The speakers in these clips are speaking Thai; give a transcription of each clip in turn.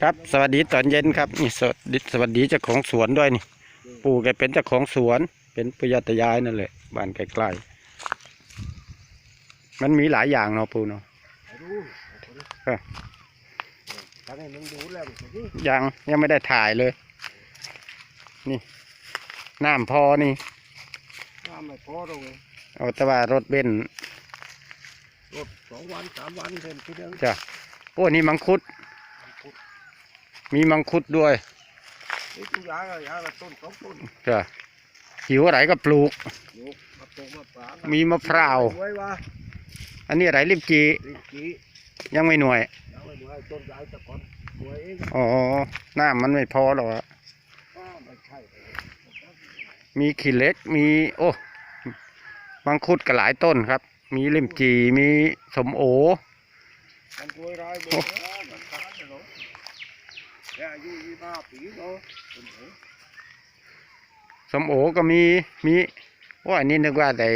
ครับสวัสดีตอนเย็นครับนี่สวัสดีสวัสดีเจ้าของสวนด้วยนี่ปู่แกเป็นเจ้าของสวน เป็นปุยาตายายนั่นแหละบ้านใกล้ๆมันมีหลายอย่างเนาะปู่เนาะดูเออทางนี้มึงดูแล้วมันสิยังยังไม่ได้ถ่ายเลย นี่น้ำพอนี่น้ำไม่พอตรงนี้เอาแต่ว่ารถเบนซ์รถสองวันสามวันเดินทีเดียวจ้ะโอ้นี่มังคุด มีมังคุดด้วยนี่ทุกอย่างอะอย่างละต้นสองต้นจ้ะหิวอะไรก็ปลูกลูกมะปลูกมะปรางมีมะพร้าวไว้ว่าอันนี้อะไรลิมจี ลิ้นจี่ยังไม่หน่วยเอาไว้ดูให้ต้นใหญ่ตะกอนสวยเองอ๋อน้ำมันไม่พอหรอกอะอ้าวไม่ใช่มีขี้เหล็ก มี โอ้ มังคุดก็หลายต้นครับ มีลิมจี มีสมโอ มันสวยร้ายเบิ่งเออมันขนาดนั้นเหรอ แค่อายุยี่สิบห้าปีเนาะเป็นไงสมโอก็มีมีโอ้อันนี้นึกว่าแต่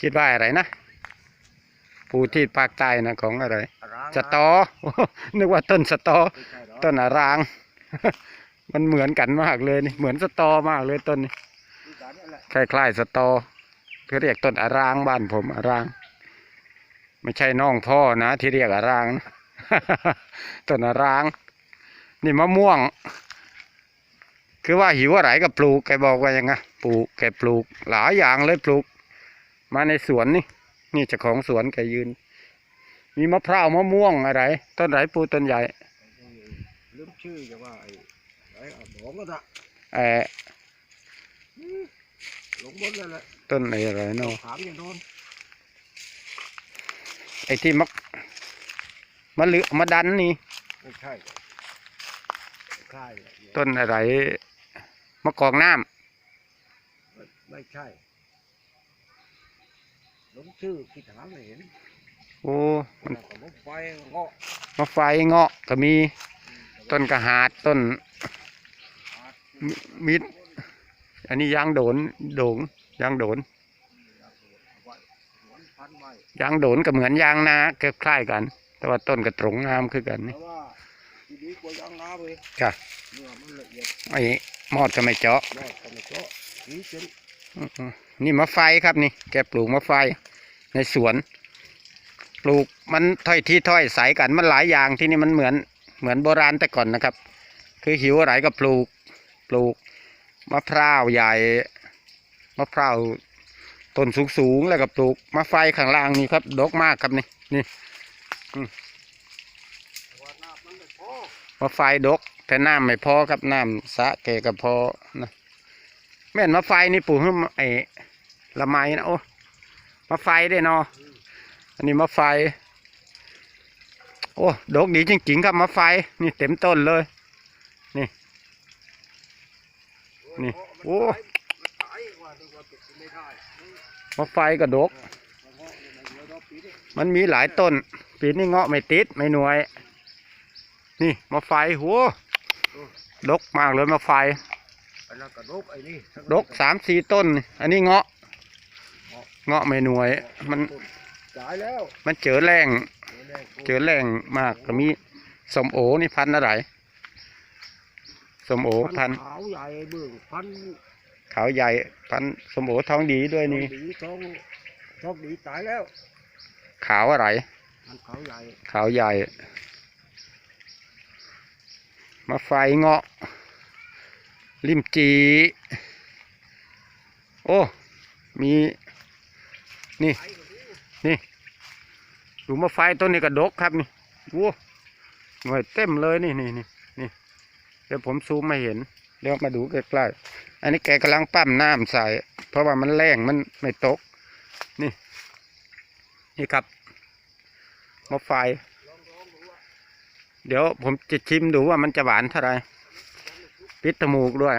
คิดว่าอะไรนะปูที่ภาคใต้นะของอะไรร้างสตอ นึกว่าต้นสตอไม่ใช่หรอต้นอาราง มันเหมือนกันมากเลยนี่ เหมือนสตอมากเลยต้นนี้ที่ด่านนี่แหละคล้ายๆสตอเขาเรียกต้นอารางบ้านผมอาราง ไม่ใช่น้องพ่อนะที่เรียกอารางนะ ต้นอาราง นี่มะม่วง คือว่าหิวอะไรก็ปลูกแกบอกว่ายังไงปลูกแกปลูก หลายอย่างเลยปลูก มาในสวนนี่ นี่เจ้าของสวนแกยืน มีมะพร้าวมะม่วงอะไร ต้นไหนปูต้นใหญ่ลืมชื่อจะว่าไอ้ไอ้อะหมองก็ได้เออหลงหมดเลยแหละต้นอะไรอะไรเนาะถามอย่างโดนไอ้ที่มะ มะลือมะดันนี่ไม่ใช่ไม่ใช่ต้นอะไรมะกอกน้ำไม่ใช่หลงชื่อที่ถามไม่เห็นโอ้มันแต่ผมไปเงาะมะไฟเงาะก็มีต้นกระหาดต้นมิมิดอันนี้ยางโดนโดงยางโดนสวนพันไม้ยางโดนก็เหมือนยางนาคล้ายๆกันแต่ ว่าต้นกระตรงงามคือกันแต่นี่ว่าที่ดีกว่ายางนาเลยจ้ะเนื้อมันละเอียดไอ้มอดก็ไม่เจาะยอดก็ไม่เจาะนี่เป็นอืมๆนี่มะไฟครับนี่ แกปลูกมะไฟ ในสวน ปลูกมันถ้อยที่ถ้อยใสกันมันหลายอย่างที่นี่มันเหมือนเหมือนโบราณแต่ก่อนนะครับ คือหิวอะไรก็ปลูกปลูกมะพร้าวใหญ่มะพร้าวต้นสูงๆแล้วก็ปลูกมะไฟข้างล่างนี่ครับดกมากครับนี่นี่ ว่าน้ำมันไม่พอมะไฟดก แต่น้ำไม่พอครับน้ำสระแกก็พอนะแม่นมะไฟนี่ปลูกให้ไอ้ละไมนะโอ้มะไฟได้เนาะอันนี้มะไฟ โอ้ดกดีจริงๆครับมะไฟ นี่เต็มต้นเลย นี่ นี่ โอ้มันตายว่านึกว่าติดไม่ได้มะไฟก็ดกเงาะเนี่ยมันเยอะเราปีนี้มันมีหลายต้น ปีนี้เงาะไม่ติดไม่หน่วย นี่มะไฟโหดกมากเลยมะไฟอันนั้นก็ดกไอ้นี่ดกสามสี่ต้น อันนี้เงาะ เงาะไม่หน่วย มันจ่ายแล้วมันเจอแรงเจเจอแรงมากก็มีสมโอนี่พันธุ์อะไรสมโอพันธุ์ขาวใหญ่เบื้องพันขาวใหญ่พันธุ์สมโอทองดีด้วยนี่ดีท้องท้องดีตายแล้ว ขาวอะไร มันขาวใหญ่ขาใหญ่ มาไฟเงาะ ลิมจี โอ้ มี นี่ นี่ดูมาไฟต้นนี้กระดกครับนี่วัวหน่วยเต็มเลยนี่นี่นี่นี่เดี๋ยวผมซูมม่เห็น เดี๋ยวมาดูใกล้ๆอันนี้แกกำลังปั้มน้ำใส่เพราะว่ามันแรงมันไม่ตก นี่ นี่ครับ มาไฟ เดี๋ยวผมจะชิมดูว่ามันจะหวานเท่าไรปิดจมูกด้วย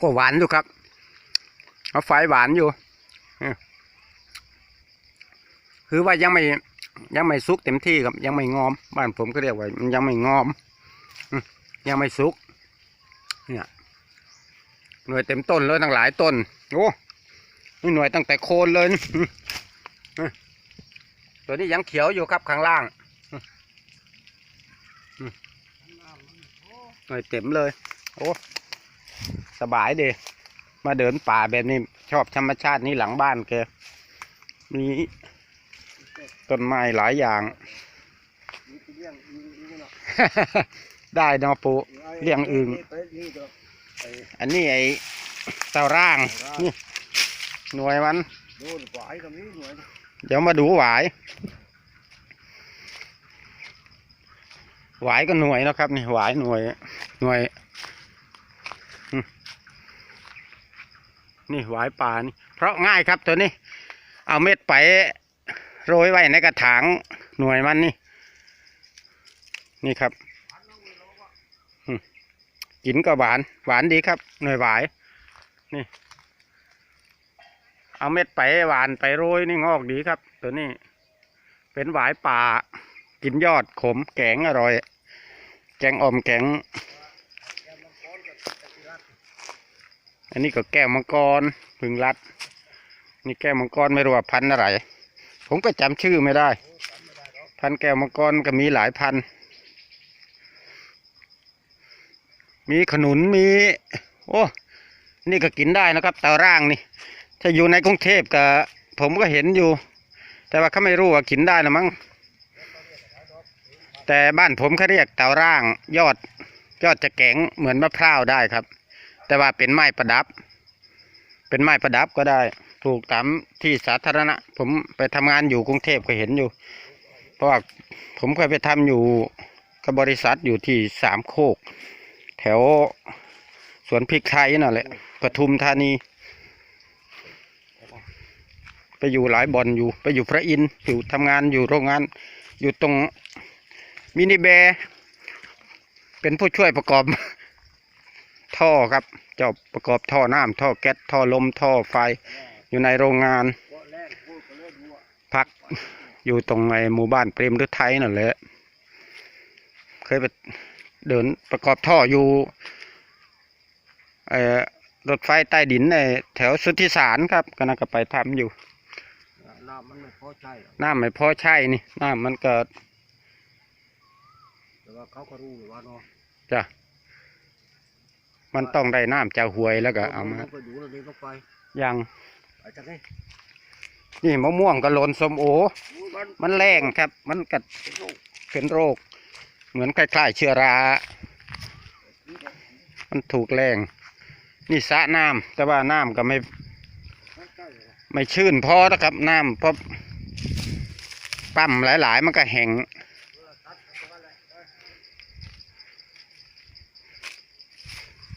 ก็หวานอยู่ครับเอาไฟหวานอยู่คือว่ายังไม่ยังไม่สุกเต็มที่ครับยังไม่งอม บ้านผมก็เรียกว่ายังไม่งอมอืมยังไม่สุก เนี่ย หน่วยเต็มต้นเลยทั้งหลายต้นโอ้นี่หน่วยตั้งแต่โคนเลยตัวนี้ยังเขียวอยู่ครับข้างล่างหน่อยเต็มเลย โอ้สบายดีมาเดินป่าแบบนี้ชอบธรรมชาตินี่หลังบ้านแกมีต้นไม้หลายอย่างได้เนาะปูเลี้ยงอึ่งไปนี่ก็ไอ้อันนี้ไอ้เต่าร่างนี่หน่วยมันโดนหวายกับนี้หน่วยเดี๋ยวมาดูหวาย หวายก็หน่วยเนาะครับนี่หวายหน่วยหน่วยอืมนี่หวายป่านี่ เพราะง่ายครับตัวนี้ เอาเม็ดไปโรยไว้ในกระถางหน่วยมันนี่ นี่ครับอืม กินก็หวาน หวานดีครับ หน่วยหวายนี่ เอาเม็ดไปหวานไปโรยนี่งอกดีครับ ตัวนี้ เป็นหวายป่า กินยอดขมแกงอร่อย แกงอ่อมแกง อันนี้ก็แก้วมังกรพึงรัด นี่แก้วมังกรไม่รู้ว่าพันอะไร ผมก็จำชื่อไม่ได้ พันแก้วมังกรก็มีหลายพันธุ์ มีขนุนมี โอ้นี่ก็กินได้นะครับตาร่างนี่ถ้าอยู่ในกรุงเทพก็ผมก็เห็นอยู่ แต่ว่าเขาไม่รู้ว่ากินได้นะมั้งแต่บ้านผมเขาเรียกเตาร่าง ยอดยอดจะแข็งเหมือนมะพร้าวได้ครับ แต่ว่าเป็นไม้ประดับ เป็นไม้ประดับก็ได้ปลูกตามที่สาธารณะ ผมไปทำงานอยู่กรุงเทพก็เห็นอยู่ เพราะว่าผมเคยไปทำอยู่กับบริษัทอยู่ที่สามโคก แถวสวนพริกไทยนั่นแหละปทุมธานี ไปอยู่หลายบ่อนอยู่ไปอยู่พระอินทร์อยู่ทำงานอยู่โรงงาน อยู่ตรงมินิแบร์เป็นผู้ช่วยประกอบ ท่อครับเจ้าประกอบท่อน้ำท่อแก๊สท่อลมท่อไฟ อยู่ในโรงงาน พักอยู่ตรงไอ้หมู่บ้านเปรมฤทัยนั่นแหละเคยไป เดินประกอบท่ออยู่เอ่อรถไฟใต้ดินในแถวสุทธิสารครับก็น่าก็ไปทำอยู่ น้ำมันไม่พอใช่หรอกน้ำไม่พอใช่นี่น้ำมันเกิดแต่ว่าเขาก็รู้อยู่ว่าเนาะจ้ะมันต้องได้น้ำจากหวยแล้วก็เอามาไปดูแล้วนี่ก็ไปยังไปจากนี้นี่มะม่วงกะโลนส้มโอมันมันแรงครับ มันกัดเป็นโรค เหมือนคล้ายๆเชื้อรา มันถูกแรง นี่สระน้ำแต่ว่าน้ำก็ไม่ ไม่ชื่นพอนะครับน้ำเพราะปั๊มหลาย ๆ มันก็แห้ง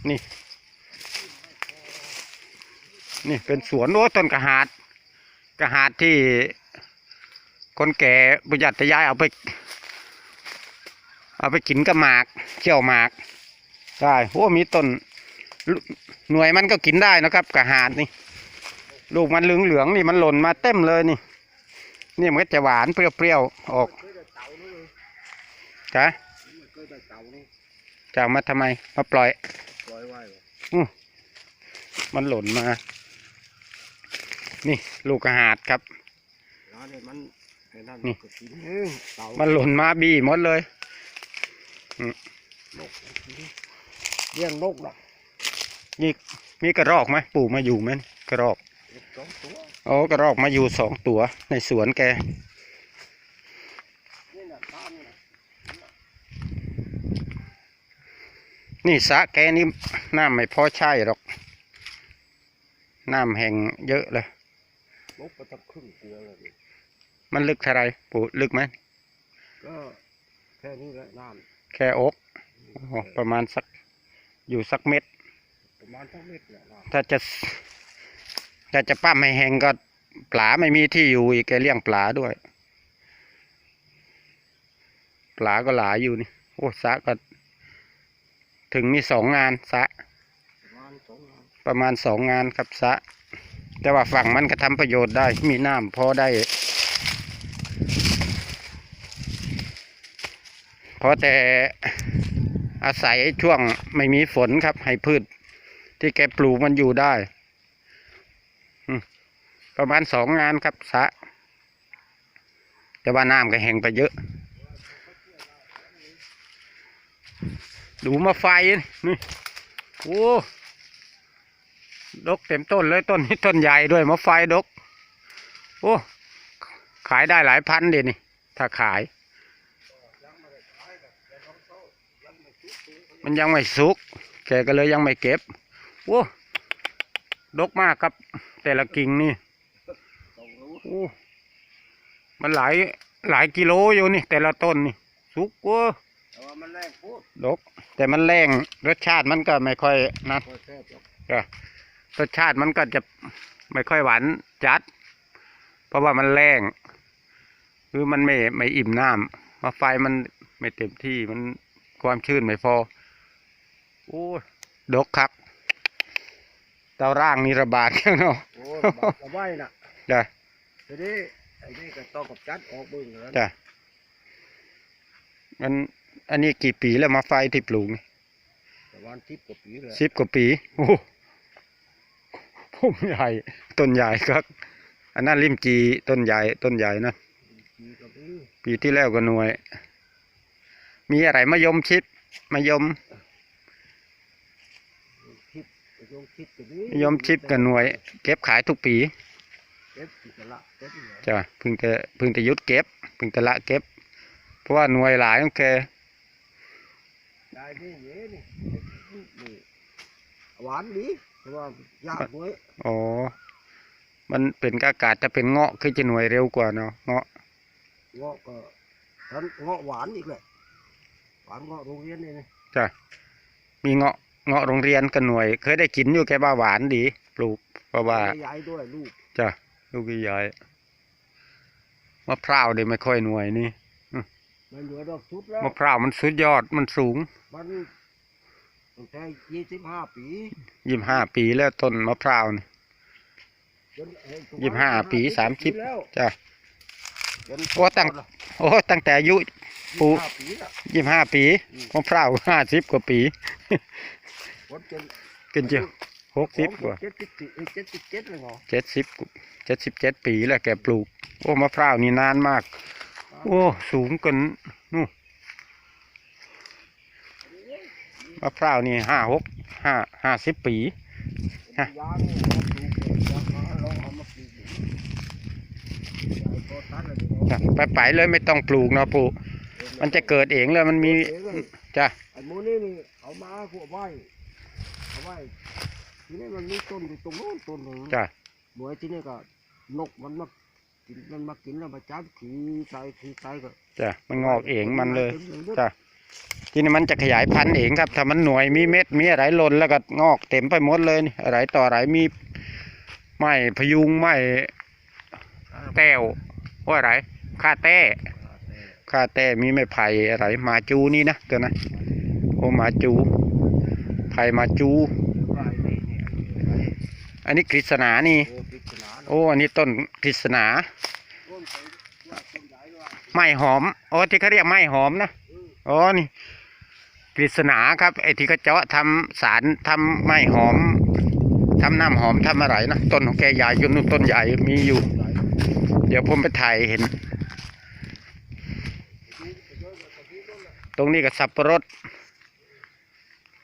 นี่ นี่เป็นสวนโอ้ต้นกระหาด กระหาดที่คนแก่บุญญัติยายเอาไป เอาไปกินกับหมากเขี่ยวหมากได้โอ้มีต้นลุหน่วยมันก็กินได้นะครับกระหาดนี่ ลูกมันเหลืองเหลืองๆนี่มันหล่นมาเต็มเลยนี่ นี่มันก็จะหวานเปรี้ยวๆออกเคยได้เต่านี่เลยจ้ะมันเคยได้เต่านี่จะเอามาทำไมมาปล่อยปล่อยไว้เหรอมันหล่นมา นี่ลูกกระหาดครับร้านเนี่ยมันไอ้นั่นนี่ก็กินเออเต่ามันหล่นมาบี้หมดเลย เลี้ยงนกน่ะมีกระรอกไหมปู่มาอยู่ไหมกระรอกสองตัวโอ้กระรอกมาอยู่สองตัวในสวนแกนี่น่ะตามนี่น่ะนี่สระแกนี่น้ำไม่พอใช่หรอก น้ำแห้งเยอะเลยนกก็ต้องครึ่งตัวเลยนี่มันลึกเท่าไรปู่ลึกไหมก็แค่นี้แหละน้ แค่อกโอ้โหประมาณสักอยู่สักเม็ดำประมาณเท่าเม็ดเนี่ยน้ำถ้าจะถ้าจะปั้มให้แห้งก็ปลาไม่มีที่อยู่อีกแกเลี้ยงปลาด้วย ปลาก็หลายอยู่นี่ โอ้สระก็ ถึงมีสองงานสระประมาณสองน้ประมาณสองงานครับสระแต่ว่าฝั่งมันก็ทำประโยชน์ได้ มีน้ำพอได้ เพราะแต่อาศัยช่วงไม่มีฝนครับ ให้พืช ที่แกปลูกมันอยู่ได้ ประมาณสองงานครับสะแต่ว่าน้ำก็แห้งไปเยอะ ดูมาไฟนี่โอ้ดกเต็มต้นเลยต้นนี้ต้นใหญ่ด้วยมะไฟดก โอ้ ขายได้หลายพันเดยนี่ ถ้าขาย มันยังไม่สุก แกก็เลยยังไม่เก็บโอ้ดกมากครับ แต่ละกิ่งนี่โอ้มันหลายหลายกิโลอยู่นี่ แต่ละต้นนี่ สุกว้อแต่ว่ามันแรงพูดก แต่มันแรงรสชาติมันก็ไม่ค่อยนะพอแซ่บหรอกรสชาติมันก็จะไม่ค่อยหวานจัด เพราะว่ามันแรงคือมันไม่ไม่อิ่มน้ำมาไฟมันไม่เต็มที่มันความชื้นไม่พอ โอ้ยดกคักเตาร่างนี่ระบาดจังเนาะโอ้ยบอกเอาไว้น่ะจ้ะทีนี้ไอ้นี่ก็ต้องกับจัดออกเบึ้งแล้วจ้ะมันอันนี้กี่ปีแล้วมาไฟที่ปลูกนี่ประมาณทิพกว่าปีเลยสิบกว่าปี โอ้ผมใหญ่ต้นใหญ่ครับ อันนั้นริมจีต้นใหญ่ต้นใหญ่นะ ปีกับปีปีที่แล้วก็หน่วย มีอะไรมะยมชิดมะยม ทิพก ยงทิพกับนี้มะยมชิดกับหน่วย เก็บขายทุกปีเก็บสิกะละเก็บเหรอจ้ะเพิ่งจะเพิ่งจะหยุดเก็บเพิ่งจะละเก็บ เพราะว่าหน่วยหลายของแกได้นี่เย้นี่นี่หวานดีแต่ว่ายากหน่อยอ๋อ มันเป็นกากาศจะเป็นเงาะคือจะหน่วยเร็วกว่าเนาะเงาะเงาะก็ทันเงาะหวานอีกเลยหวานเงาะโรงเรียนนี่นะจ้ะมีเงาะ เงาะโรงเรียนกับหน่วย เคยได้กินอยู่แกว่าหวานดี ปลูกเพราะว่าใหญ่ด้วยลูกจ้ะลูกใหญ่มะพร้าวเดี๋ยวไม่ค่อยหน่วยนี่มันเหลือดอกสุดแล้วมะพร้าวมันสุดยอดมันสูง มันตั้งแต่ยี่สิบห้าปียี่ห้าปีแล้วต้นมะพร้าวนี่จนเอ้ตัวยี่สิบห้าปีสามสิบแล้วจ้ะจน โอ้ตั้งโอ้ตั้งแต่อายุปลูกยี่สิบห้าปีละยี่ห้าปีอืมมะพร้าวห้าสิบกว่าปีคนจนกินเจียวหกสิบกว่าเจ็ดสิบสี่เอ้ยเจ็ดสิบเจ็ดเลยเหรอเจ็ดสิบเจ็ดสิบเจ็ดปีแล้วแกปลูก โอ้มะพร้าวนี่นานมาก โอ้สูงเกันนู่นมะพร้าวนี่ห้าหกห้าห้าสิบปีฮะ จ้ะไปไปเลยไม่ต้องปลูกเนาะปลูกมันจะเกิดเองเลยมันมีเองเลยจ้ะไอ้โมนี่นี่เอามาพวกไว้เอาไว้ทีนี้มันมีต้นอยู่ตรงโน้นต้นหนึ่งจ้ะหน่วยที่นี่ก็นกมันมากินมันมากินแล้วมาจับขี่ใส่ขี่ใส่ก็จ้ะมันงอกเองมันเลยต็หมดจ้ะทีนี้มันจะขยายพันธุ์เองครับ ถ้ามันหน่วยมีเม็ดมีอะไรหล่นแล้วก็งอกเต็มไปหมดเลยนี่อะไรต่ออะไรมีไม้พยุงไม้แต้ว ว่าอะไรค่าแต้ค่าแต้มีไม้ไผ่อะไรหมาจูนี่นะตัวนะโอ้หมาจูไผ่หมาจูไร่นี่นี่ไร่อันนี้กฤษณานี่ โอ้ปริศนาเนอะโอ้อันนี้ต้นกฤษณาต้นไปว่าต้นใหญ่ว่าไม้หอมโอ้ที่เขาเรียกไม้หอมนะอืมอ๋อนี่กฤษณาครับไอ้ที่เขาเจาะทำสารทำไม้หอมทำน้ำหอมทำอะไรนะต้นของแกใหญ่อยู่นู่นต้นใหญ่มีอยู่ใหญ่ เดี๋ยวผมไปถ่ายเห็น ตรงนี้ก็สับปะรด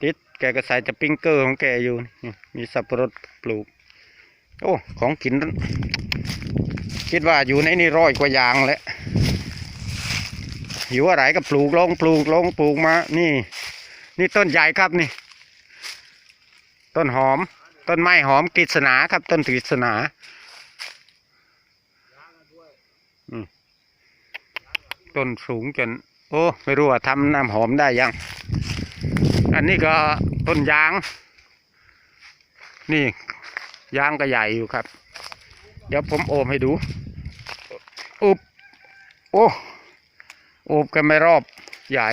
ติดแกก็ใส่จะปิ้งเกอร์ของแกอยู่ มีสับปะรดปลูก โอ้ ของกิน คิดว่าอยู่ในนี่ร้อยกว่าอย่างแหละหิวอะไรก็ปลูกลงปลูกลงปลูกมา นี่ นี่ต้นใหญ่ครับนี่ ต้นหอม ต้นไม้หอมกฤษณาครับ ต้นกฤษณาอืม ต้นสูงจน โอ้ไม่รู้ว่าทำน้ำหอมได้ยัง อันนี้ก็ต้นยาง นี่ยางก็ใหญ่อยู่ครับ เดี๋ยวผมโอบให้ดูอุบโอ้โอบกันไม่รอบใหญ่